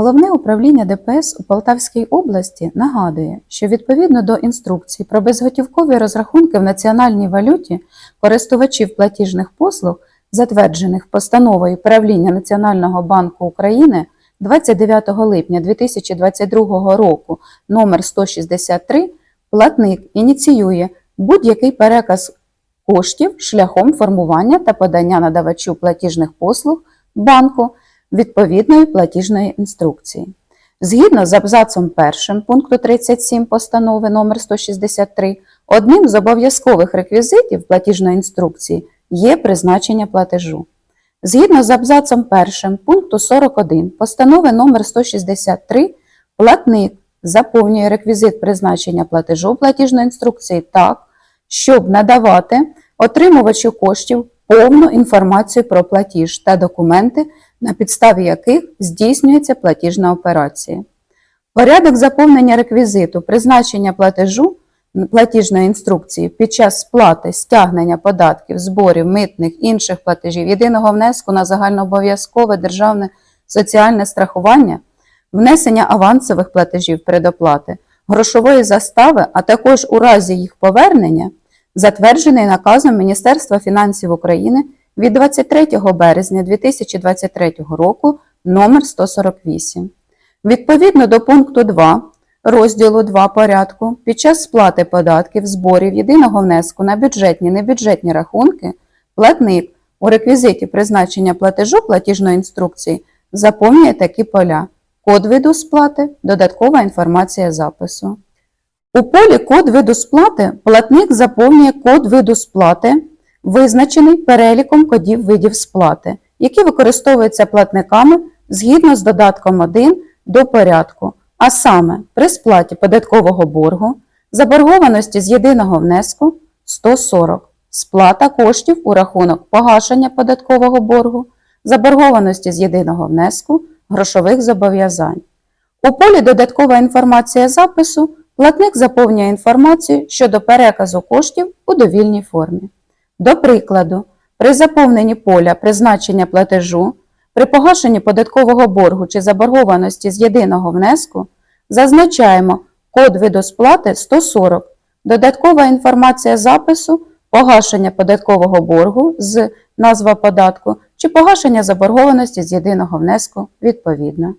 Головне управління ДПС у Полтавській області нагадує, що відповідно до інструкцій про безготівкові розрахунки в національній валюті користувачів платіжних послуг, затверджених постановою правління Національного банку України 29 липня 2022 року номер 163, платник ініціює будь-який переказ коштів шляхом формування та подання надавачу платіжних послуг банку відповідної платіжної інструкції. Згідно з абзацом 1 пункту 37 постанови номер 163, одним з обов'язкових реквізитів платіжної інструкції є призначення платежу. Згідно з абзацом 1 пункту 41 постанови номер 163, платник заповнює реквізит призначення платежу платіжної інструкції так, щоб надавати отримувачу коштів повну інформацію про платіж та документи, на підставі яких здійснюється платіжна операція. Порядок заповнення реквізиту призначення платежу платіжної інструкції під час сплати стягнення податків, зборів, митних інших платежів, єдиного внеску на загальнообов'язкове державне соціальне страхування, внесення авансових платежів предоплати, грошової застави, а також у разі їх повернення, затверджений наказом Міністерства фінансів України від 23 березня 2023 року номер 148. Відповідно до пункту 2 розділу 2 порядку, під час сплати податків, зборів, єдиного внеску на бюджетні небюджетні рахунки, платник у реквізиті призначення платежу платіжної інструкції заповнює такі поля: код виду сплати, додаткова інформація запису. У полі код виду сплати платник заповнює код виду сплати, визначений переліком кодів видів сплати, які використовуються платниками згідно з додатком 1 до порядку, а саме при сплаті податкового боргу, заборгованості з єдиного внеску 140, сплата коштів у рахунок погашення податкового боргу, заборгованості з єдиного внеску, грошових зобов'язань. У полі додаткова інформація запису платник заповнює інформацію щодо переказу коштів у довільній формі. До прикладу, при заповненні поля призначення платежу, при погашенні податкового боргу чи заборгованості з єдиного внеску зазначаємо код виду сплати 140, додаткова інформація запису, погашення податкового боргу з назва податку чи погашення заборгованості з єдиного внеску відповідно.